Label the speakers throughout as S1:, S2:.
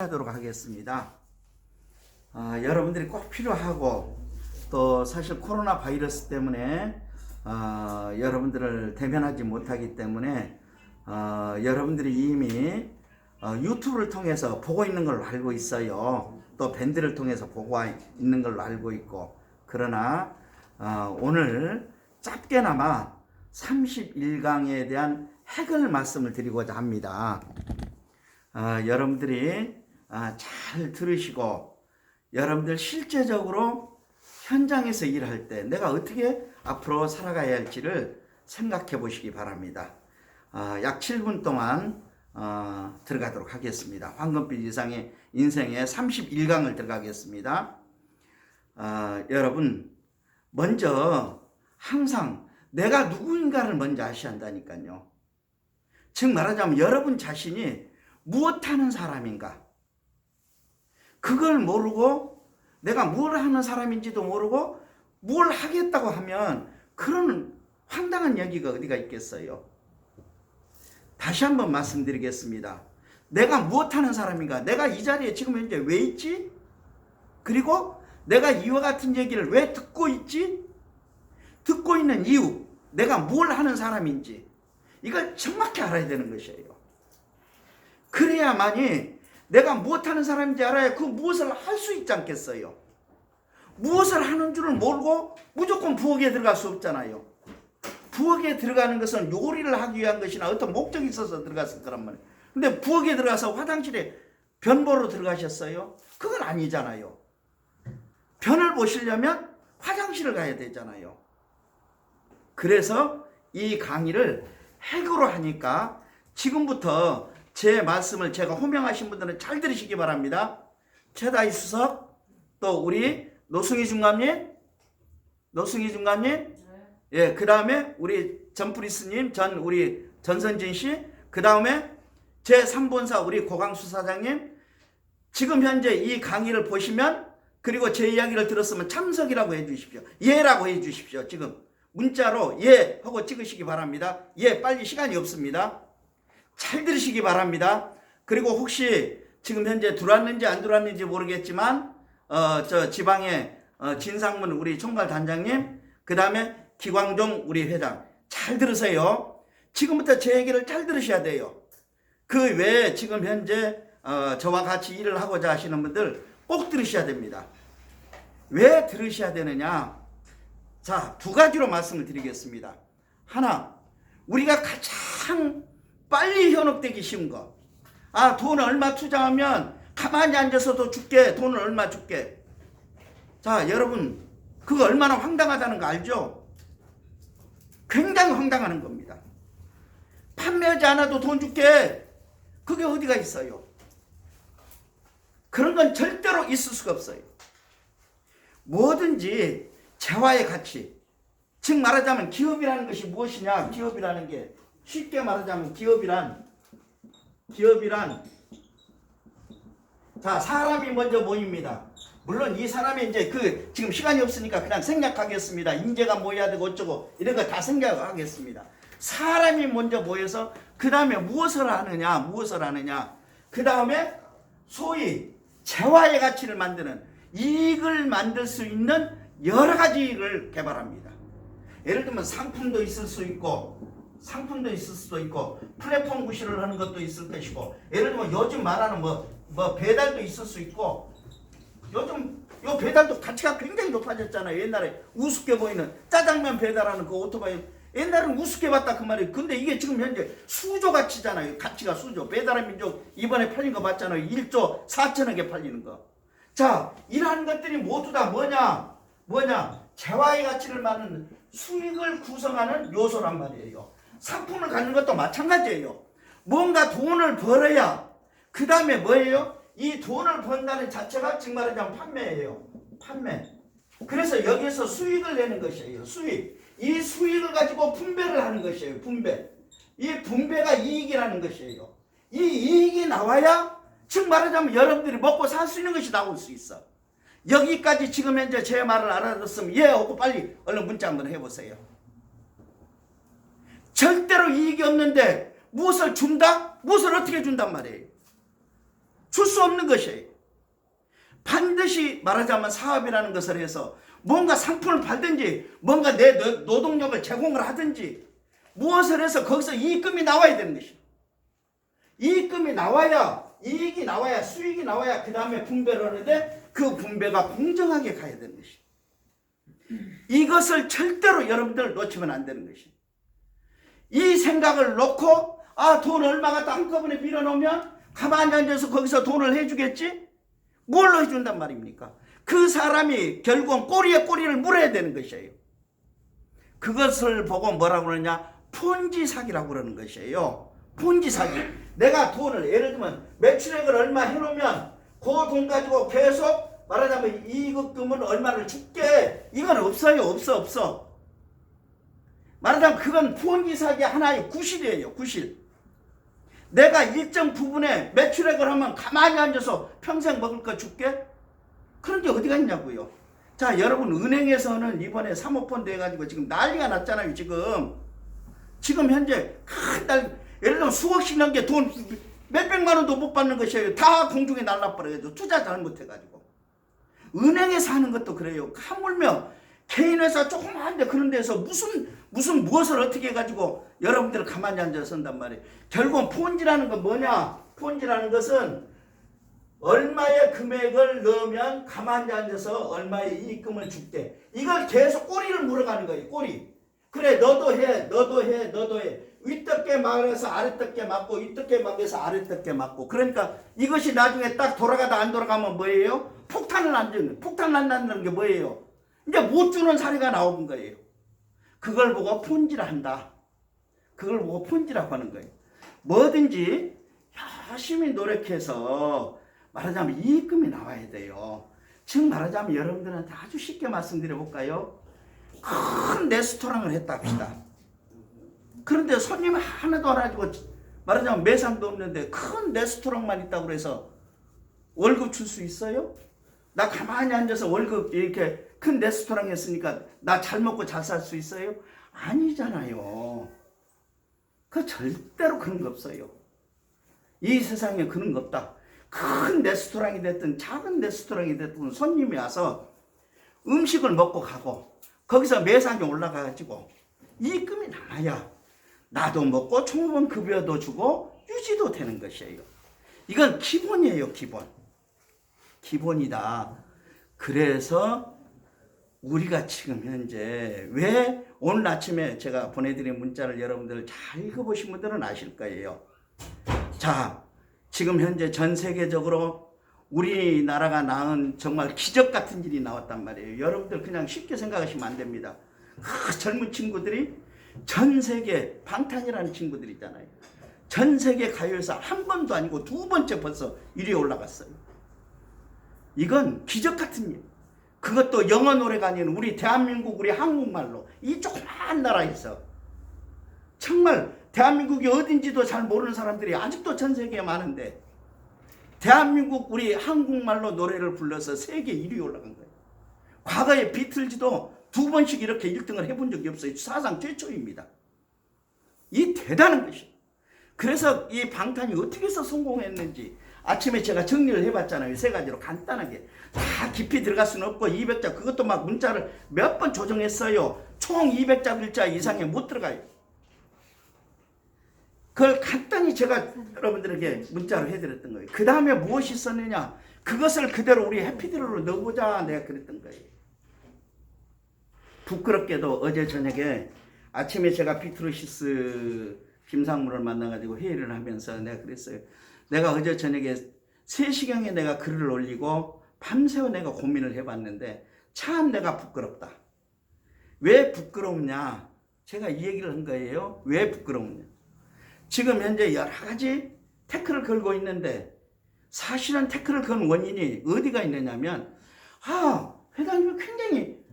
S1: 하도록 하겠습니다. 아, 여러분들이 꼭 필요하고 또 사실 코로나 바이러스 때문에 아, 여러분들을 대면하지 못하기 때문에 아, 여러분들이 이미 어, 유튜브를 통해서 보고 있는 걸로 알고 있어요. 또 밴드를 통해서 보고 있는 걸로 알고 있고 그러나 아, 오늘 짧게나마 31강에 대한 핵을 말씀을 드리고자 합니다. 아, 여러분들이 아, 잘 들으시고 여러분들 실제적으로 현장에서 일할 때 내가 어떻게 앞으로 살아가야 할지를 생각해 보시기 바랍니다. 아, 약 7분 동안 어, 들어가도록 하겠습니다. 황금빛 이상의 인생의 31강을 들어가겠습니다. 아, 여러분 먼저 항상 내가 누구인가를 먼저 아셔야 한다니까요. 즉 말하자면 여러분 자신이 무엇하는 사람인가? 그걸 모르고 내가 뭘 하는 사람인지도 모르고 뭘 하겠다고 하면 그런 황당한 얘기가 어디가 있겠어요? 다시 한번 말씀드리겠습니다. 내가 무엇 하는 사람인가? 내가 이 자리에 지금 현재 왜 있지? 그리고 내가 이와 같은 얘기를 왜 듣고 있지? 듣고 있는 이유, 내가 뭘 하는 사람인지 이걸 정확히 알아야 되는 것이에요. 그래야만이 내가 무엇하는 사람인지 알아야 그 무엇을 할 수 있지 않겠어요. 무엇을 하는 줄을 모르고 무조건 부엌에 들어갈 수 없잖아요. 부엌에 들어가는 것은 요리를 하기 위한 것이나 어떤 목적이 있어서 들어갔을 거란 말이에요. 근데 부엌에 들어가서 화장실에 변 보러 들어가셨어요? 그건 아니잖아요. 변을 보시려면 화장실을 가야 되잖아요. 그래서 이 강의를 핵으로 하니까 지금부터 제 말씀을 제가 호명하신 분들은 잘 들으시기 바랍니다. 최다희 수석, 또 우리 노승희 중감님, 노승희 중감님, 예, 그 다음에 우리 전프리스님, 전 우리 전선진 씨, 그 다음에 제 3본사 우리 고강수 사장님, 지금 현재 이 강의를 보시면 그리고 제 이야기를 들었으면 참석이라고 해 주십시오. 예라고 해 주십시오. 지금 문자로 예 하고 찍으시기 바랍니다. 예, 빨리 시간이 없습니다. 잘 들으시기 바랍니다. 그리고 혹시 지금 현재 들어왔는지 안 들어왔는지 모르겠지만 어 저 지방의 어, 진상문 우리 총괄 단장님 그 다음에 기광종 우리 회장 잘 들으세요. 지금부터 제 얘기를 잘 들으셔야 돼요. 그 외에 지금 현재 어, 저와 같이 일을 하고자 하시는 분들 꼭 들으셔야 됩니다. 왜 들으셔야 되느냐? 자, 두 가지로 말씀을 드리겠습니다. 하나, 우리가 가장 빨리 현혹되기 쉬운 거. 아, 돈 얼마 투자하면 가만히 앉아서도 줄게. 돈을 얼마 줄게. 자, 여러분, 그거 얼마나 황당하다는 거 알죠? 굉장히 황당하는 겁니다. 판매하지 않아도 돈 줄게. 그게 어디가 있어요? 그런 건 절대로 있을 수가 없어요. 뭐든지 재화의 가치. 즉 말하자면 기업이라는 것이 무엇이냐? 기업이라는 게 쉽게 말하자면 기업이란 기업이란 자 사람이 먼저 모입니다. 물론 이 사람이 이제 그 지금 시간이 없으니까 그냥 생략하겠습니다. 인재가 모여야 되고 어쩌고 이런 거 다 생략하겠습니다. 사람이 먼저 모여서 그 다음에 무엇을 하느냐 무엇을 하느냐 그 다음에 소위 재화의 가치를 만드는 이익을 만들 수 있는 여러 가지를 개발합니다. 예를 들면 상품도 있을 수 있고 상품도 있을 수도 있고 플랫폼 구실을 하는 것도 있을 것이고 예를 들면 요즘 말하는 뭐, 뭐 배달도 있을 수 있고 요즘 요 배달도 가치가 굉장히 높아졌잖아요. 옛날에 우습게 보이는 짜장면 배달하는 그 오토바이 옛날엔 우습게 봤다 그 말이에요. 근데 이게 지금 현재 수조 가치잖아요. 가치가 수조. 배달의 민족 이번에 팔린 거 봤잖아요. 1조 4천억에 팔리는 거. 자, 이러한 것들이 모두 다 뭐냐? 뭐냐? 재화의 가치를 많은 수익을 구성하는 요소란 말이에요. 상품을 갖는 것도 마찬가지예요. 뭔가 돈을 벌어야 그 다음에 뭐예요? 이 돈을 번다는 자체가 즉 말하자면 판매예요. 판매. 그래서 여기서 수익을 내는 것이에요. 수익. 이 수익을 가지고 분배를 하는 것이에요. 분배. 이 분배가 이익이라는 것이에요. 이 이익이 나와야 즉 말하자면 여러분들이 먹고 살 수 있는 것이 나올 수 있어. 여기까지 지금 현재 제 말을 알아들었으면 예 하고 빨리 얼른 문자 한번 해보세요. 절대로 이익이 없는데 무엇을 준다? 무엇을 어떻게 준단 말이에요? 줄 수 없는 것이에요. 반드시 말하자면 사업이라는 것을 해서 뭔가 상품을 팔든지 뭔가 내 노- 노동력을 제공을 하든지 무엇을 해서 거기서 이익금이 나와야 되는 것이에요. 이익금이 나와야 이익이 나와야 수익이 나와야 그 다음에 분배를 하는데 그 분배가 공정하게 가야 되는 것이에요. 이것을 절대로 여러분들 놓치면 안 되는 것이에요. 이 생각을 놓고 아 돈 얼마 갖다 한꺼번에 밀어놓으면 가만히 앉아서 거기서 돈을 해주겠지? 뭘로 해준단 말입니까? 그 사람이 결국은 꼬리에 꼬리를 물어야 되는 것이에요. 그것을 보고 뭐라고 그러냐? 폰지 사기라고 그러는 것이에요. 폰지 사기. 내가 돈을 예를 들면 매출액을 얼마 해놓으면 그 돈 가지고 계속 말하자면 이익금을 얼마를 줄게. 이건 없어요. 없어 없어. 말하자면 그건 폰지 사기 하나의 구실이에요. 구실. 내가 일정 부분에 매출액을 하면 가만히 앉아서 평생 먹을 거 줄게? 그런 게 어디가 있냐고요. 자, 여러분 은행에서는 이번에 사모펀드 해가지고 지금 난리가 났잖아요. 지금 지금 현재 큰날 예를 들면 수억씩 넘게 돈 몇백만 원도 못 받는 것이에요. 다 공중에 날라버려가지고 투자 잘못해가지고 은행에서 하는 것도 그래요. 하물며 개인 회사 조그마한데 그런 데서 무슨 무슨 무엇을 어떻게 해가지고 여러분들 가만히 앉아서 쓴단 말이에요. 결국은 폰지라는 건 뭐냐? 폰지라는 것은 얼마의 금액을 넣으면 가만히 앉아서 얼마의 이익금을 줄게. 이걸 계속 꼬리를 물어가는 거예요. 꼬리. 그래 너도 해, 너도 해, 너도 해. 윗덮개 막아서 아랫덮개 맞고 윗덮개 막아서 아랫덮개 맞고 그러니까 이것이 나중에 딱 돌아가다 안 돌아가면 뭐예요? 폭탄을 안 주는 폭탄 난다는 게 뭐예요? 이제 못 주는 사례가 나오는 거예요. 그걸 보고 폰지를 한다. 그걸 보고 폰지라고 하는 거예요. 뭐든지 열심히 노력해서 말하자면 이익금이 나와야 돼요. 즉 말하자면 여러분들한테 아주 쉽게 말씀드려 볼까요? 큰 레스토랑을 했다 합시다. 그런데 손님 하나도 안 가지고 말하자면 매상도 없는데 큰 레스토랑만 있다고 그래서 월급 줄 수 있어요? 나 가만히 앉아서 월급 이렇게 큰 레스토랑 했으니까 나 잘 먹고 잘 살 수 있어요? 아니잖아요. 그 절대로 그런 거 없어요. 이 세상에 그런 거 없다. 큰 레스토랑이 됐든 작은 레스토랑이 됐든 손님이 와서 음식을 먹고 가고 거기서 매상이 올라가가지고 이익금이 나와야 나도 먹고 총무원 급여도 주고 유지도 되는 것이에요. 이건 기본이에요, 기본. 기본이다. 그래서 우리가 지금 현재 왜 오늘 아침에 제가 보내드린 문자를 여러분들 잘 읽어보신 분들은 아실 거예요. 자, 지금 현재 전 세계적으로 우리나라가 낳은 정말 기적 같은 일이 나왔단 말이에요. 여러분들 그냥 쉽게 생각하시면 안 됩니다. 그 젊은 친구들이 전 세계 방탄이라는 친구들 있잖아요. 전 세계 가요에서 한 번도 아니고 두 번째 벌써 1위에 올라갔어요. 이건 기적 같은 일. 그것도 영어 노래가 아닌 우리 대한민국 우리 한국말로 이 조그마한 나라에서 정말 대한민국이 어딘지도 잘 모르는 사람들이 아직도 전 세계에 많은데 대한민국 우리 한국말로 노래를 불러서 세계 1위 올라간 거예요. 과거에 비틀즈도 두 번씩 이렇게 1등을 해본 적이 없어요. 사상 최초입니다. 이 대단한 것이. 그래서 이 방탄이 어떻게 해서 성공했는지 아침에 제가 정리를 해봤잖아요. 세 가지로 간단하게. 다 깊이 들어갈 수는 없고 200자 그것도 막 문자를 몇 번 조정했어요. 총 200자 글자 이상에 못 들어가요. 그걸 간단히 제가 여러분들에게 문자로 해드렸던 거예요. 그 다음에 무엇이 있었느냐? 그것을 그대로 우리 해피드로로 넣어보자 내가 그랬던 거예요. 부끄럽게도 어제 저녁에 아침에 제가 피트루시스 김상무를 만나가지고 회의를 하면서 내가 그랬어요. 내가 어제 저녁에 3시경에 내가 글을 올리고 밤새워 내가 고민을 해봤는데 참 내가 부끄럽다. 왜 부끄럽냐? 제가 이 얘기를 한 거예요. 왜 부끄럽냐? 지금 현재 여러 가지 태클을 걸고 있는데 사실은 태클을 건 원인이 어디가 있느냐면 아 회장님이 굉장히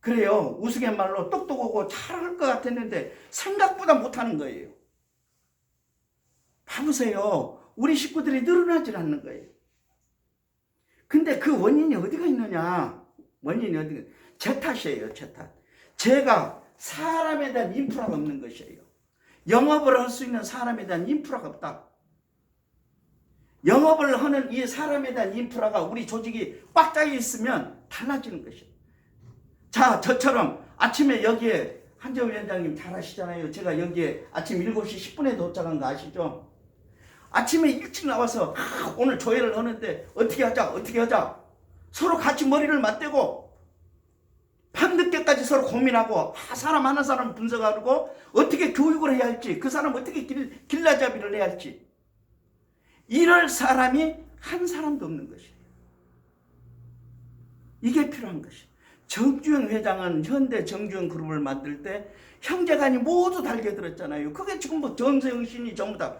S1: 그래요 우스갯말로 똑똑하고 잘할 것 같았는데 생각보다 못하는 거예요 봐보세요 우리 식구들이 늘어나질 않는 거예요 근데 그 원인이 어디가 있느냐 원인이 어디가 제 탓이에요 제 탓. 제가 사람에 대한 인프라가 없는 것이에요 영업을 할 수 있는 사람에 대한 인프라가 없다. 영업을 하는 이 사람에 대한 인프라가 우리 조직이 꽉 짜여 있으면 달라지는 것이에요. 자, 저처럼 아침에 여기에 한재호 위원장님 잘 아시잖아요. 제가 여기에 아침 7시 10분에 도착한 거 아시죠? 아침에 일찍 나와서 아, 오늘 조회를 하는데 어떻게 하자, 어떻게 하자. 서로 같이 머리를 맞대고 밤늦게까지 서로 고민하고 아, 사람 하나 사람 분석하고 어떻게 교육을 해야 할지 그 사람 어떻게 길, 길라잡이를 해야 할지 이럴 사람이 한 사람도 없는 것이에요. 이게 필요한 것이에요. 정주영 회장은 현대 정주영 그룹을 만들 때 형제간이 모두 달겨들었잖아요. 그게 지금 뭐 전세영 신이 전부 다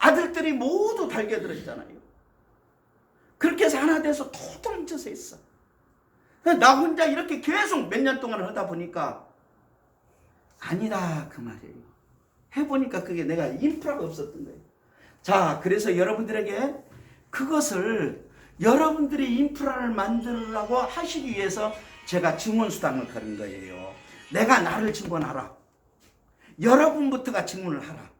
S1: 아들들이 모두 달겨들었잖아요. 그렇게 해서 하나 돼서 뭉쳐서 있어. 나 혼자 이렇게 계속 몇 년 동안 하다 보니까 아니다 그 말이에요. 해보니까 그게 내가 인프라가 없었던 거예요. 자, 그래서 여러분들에게 그것을 여러분들이 인프라를 만들려고 하시기 위해서 제가 증언수당을 걸은 거예요. 내가 나를 증언하라. 여러분부터가 증언을 하라.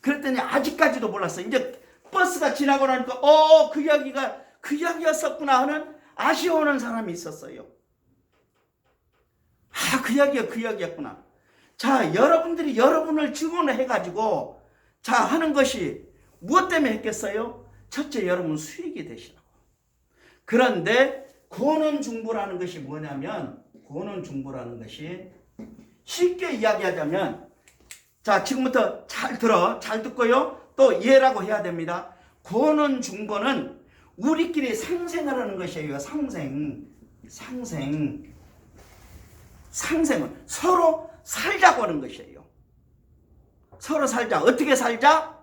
S1: 그랬더니 아직까지도 몰랐어. 이제 버스가 지나고 나니까 어, 그 이야기가 그 이야기였었구나 하는 아쉬워하는 사람이 있었어요. 아, 그 이야기가 그 이야기였구나. 자, 여러분들이 여러분을 증언을 해가지고 자, 하는 것이 무엇 때문에 했겠어요? 첫째, 여러분 수익이 되시라고. 그런데 고논중보라는 것이 뭐냐면 고논중보라는 것이 쉽게 이야기하자면 자, 지금부터 잘 들어. 잘 듣고요. 또 이해라고 해야 됩니다. 고논중보는 우리끼리 상생을 하는 것이에요. 상생. 상생. 상생은 서로 살자고 하는 것이에요. 서로 살자. 어떻게 살자?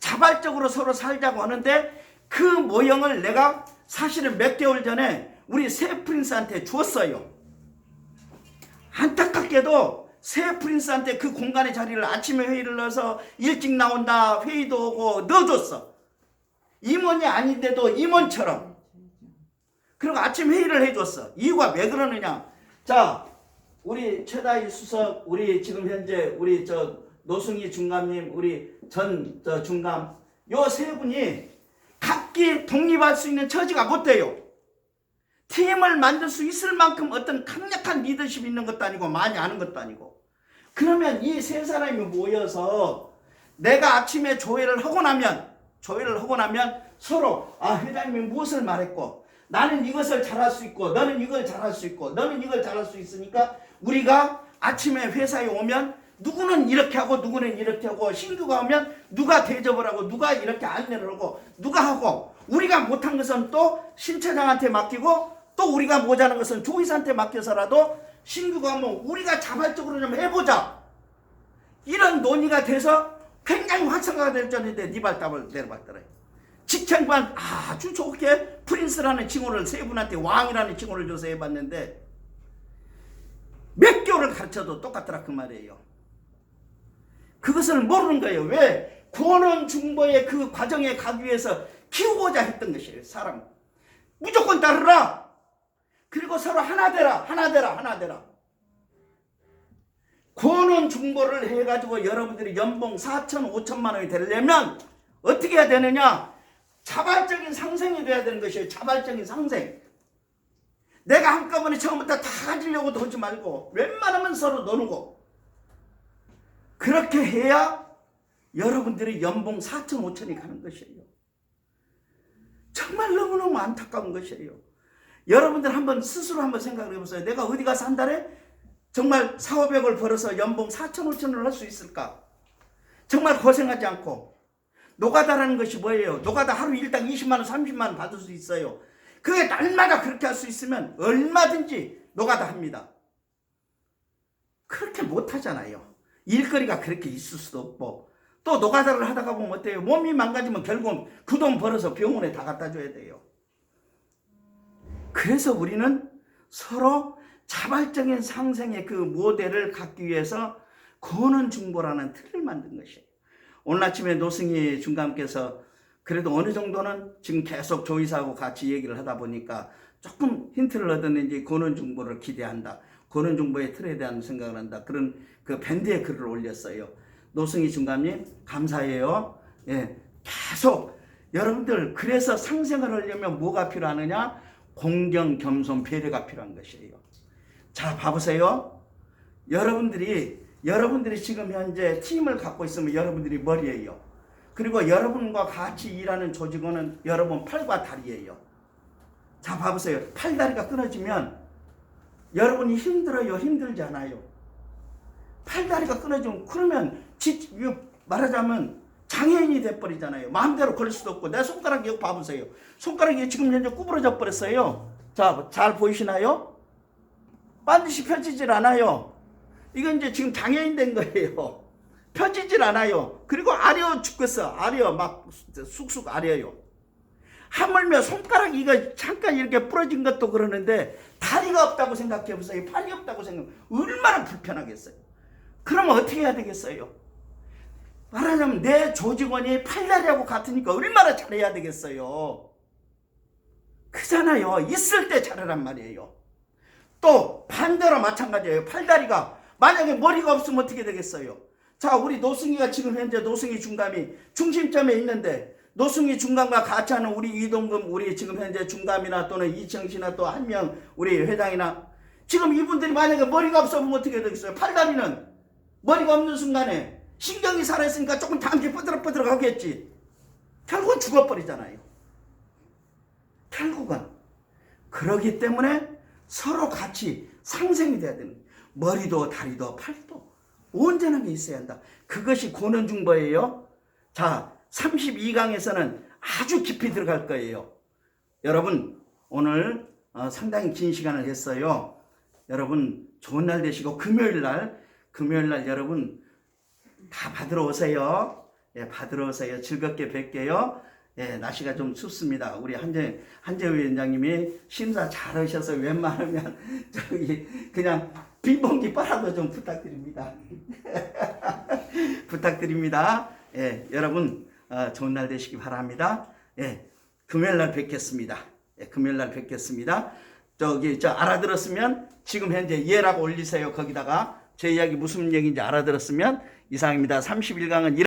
S1: 자발적으로 서로 살자고 하는데 그 모형을 내가 사실은 몇 개월 전에 우리 새 프린스한테 주었어요. 안타깝게도 새 프린스한테 그 공간의 자리를 아침에 회의를 넣어서 일찍 나온다 회의도 오고 넣어줬어. 임원이 아닌데도 임원처럼. 그리고 아침 회의를 해줬어. 이유가 왜 그러느냐? 자, 우리 최다희 수석, 우리 지금 현재 우리 저 노승희 중감님, 우리 전 저 중감, 요 세 분이 각기 독립할 수 있는 처지가 못 돼요. 팀을 만들 수 있을 만큼 어떤 강력한 리더십이 있는 것도 아니고 많이 아는 것도 아니고. 그러면 이 세 사람이 모여서 내가 아침에 조회를 하고 나면 조회를 하고 나면 서로 아 회장님이 무엇을 말했고 나는 이것을 잘할 수 있고 너는 이걸 잘할 수 있고 너는 이걸 잘할 수 있으니까 우리가 아침에 회사에 오면 누구는 이렇게 하고 누구는 이렇게 하고 신규가 오면 누가 대접을 하고 누가 이렇게 안내를 하고 누가 하고 우리가 못한 것은 또 신처장한테 맡기고 또 우리가 모자란 것은 조이사한테 맡겨서라도 신규가 오면 우리가 자발적으로 좀 해보자 이런 논의가 돼서 굉장히 활성화가 될 전인데 니발답을 내려봤더래요 직장관 아주 좋게 프린스라는 칭호를 세 분한테 왕이라는 칭호를 줘서 해봤는데 몇 개월을 가르쳐도 똑같더라 그 말이에요. 그것을 모르는 거예요. 왜? 권원 중보의 그 과정에 가기 위해서 키우고자 했던 것이에요. 사람. 무조건 따르라. 그리고 서로 하나 되라. 하나 되라. 하나 되라. 권원 중보를 해가지고 여러분들이 연봉 4천, 5천만 원이 되려면 어떻게 해야 되느냐? 자발적인 상생이 돼야 되는 것이에요. 자발적인 상생. 내가 한꺼번에 처음부터 다 가지려고도 하지 말고 웬만하면 서로 나누고 그렇게 해야 여러분들이 연봉 4천 5천이 가는 것이에요. 정말 너무너무 안타까운 것이에요. 여러분들 한번 스스로 한번 생각을 해보세요. 내가 어디 가서 한 달에 정말 4, 500을 벌어서 연봉 4천 5천을 할 수 있을까? 정말 고생하지 않고 노가다라는 것이 뭐예요? 노가다 하루 일당 20만 원, 30만 원 받을 수 있어요. 그게 날마다 그렇게 할 수 있으면 얼마든지 노가다 합니다. 그렇게 못 하잖아요. 일거리가 그렇게 있을 수도 없고 또 노가다를 하다가 보면 어때요? 몸이 망가지면 결국 그 돈 벌어서 병원에 다 갖다 줘야 돼요. 그래서 우리는 서로 자발적인 상생의 그 모델을 갖기 위해서 거는 중보라는 틀을 만든 것이에요. 오늘 아침에 노승희 중감께서 그래도 어느 정도는 지금 계속 조이사하고 같이 얘기를 하다 보니까 조금 힌트를 얻었는지 권원 중보를 기대한다. 권원 중보의 틀에 대한 생각을 한다. 그런 그 밴드에 글을 올렸어요. 노승희 중감님 감사해요. 예, 계속 여러분들 그래서 상생을 하려면 뭐가 필요하느냐? 공경, 겸손, 배려가 필요한 것이에요. 자, 봐보세요. 여러분들이 여러분들이 지금 현재 팀을 갖고 있으면 여러분들이 머리예요. 그리고 여러분과 같이 일하는 조직원은 여러분 팔과 다리예요. 자, 봐보세요. 팔다리가 끊어지면 여러분이 힘들어요, 힘들지 않아요? 팔다리가 끊어지면 그러면 지, 말하자면 장애인이 돼버리잖아요. 마음대로 걸을 수도 없고 내 손가락 이거 봐보세요. 손가락이 지금 현재 구부러져 버렸어요. 자, 잘 보이시나요? 반드시 펴지질 않아요. 이건 이제 지금 장애인 된 거예요. 펴지질 않아요. 그리고 아려 죽겠어. 아려 막 쑥쑥 아려요. 하물며 손가락 이거 잠깐 이렇게 부러진 것도 그러는데 다리가 없다고 생각해 보세요. 팔이 없다고 생각. 얼마나 불편하겠어요. 그러면 어떻게 해야 되겠어요? 말하자면 내 조직원이 팔다리하고 같으니까 얼마나 잘해야 되겠어요. 크잖아요. 있을 때 잘하란 말이에요. 또 반대로 마찬가지예요. 팔다리가 만약에 머리가 없으면 어떻게 되겠어요? 자, 우리 노승이가 지금 현재 노승이 중감이 중심점에 있는데 노승이 중감과 같이 하는 우리 이동금 우리 지금 현재 중감이나 또는 이청 씨나 또 한 명 우리 회장이나 지금 이분들이 만약에 머리가 없으면 어떻게 되겠어요? 팔다리는 머리가 없는 순간에 신경이 살아있으니까 조금 잠시 뻐드럭뻐드럭 하겠지. 결국은 죽어버리잖아요. 결국은. 그러기 때문에 서로 같이 상생이 돼야 되는. 머리도 다리도 팔도 온전하게 있어야 한다. 그것이 고는중보예요. 자, 32강에서는 아주 깊이 들어갈 거예요. 여러분, 오늘 어, 상당히 긴 시간을 했어요. 여러분, 좋은 날 되시고, 금요일 날, 금요일 날 여러분, 다 받으러 오세요. 예, 받으러 오세요. 즐겁게 뵐게요. 예, 날씨가 좀 춥습니다. 우리 한재, 한재 위원장님이 심사 잘 하셔서 웬만하면 저기 그냥 빈봉지 빨아도 좀 부탁드립니다. 부탁드립니다. 예, 여러분, 어, 좋은 날 되시기 바랍니다. 예, 금요일 날 뵙겠습니다. 예, 금요일 날 뵙겠습니다. 저기, 저 알아들었으면 지금 현재 예라고 올리세요. 거기다가 제 이야기 무슨 얘기인지 알아들었으면 이상입니다. 31강은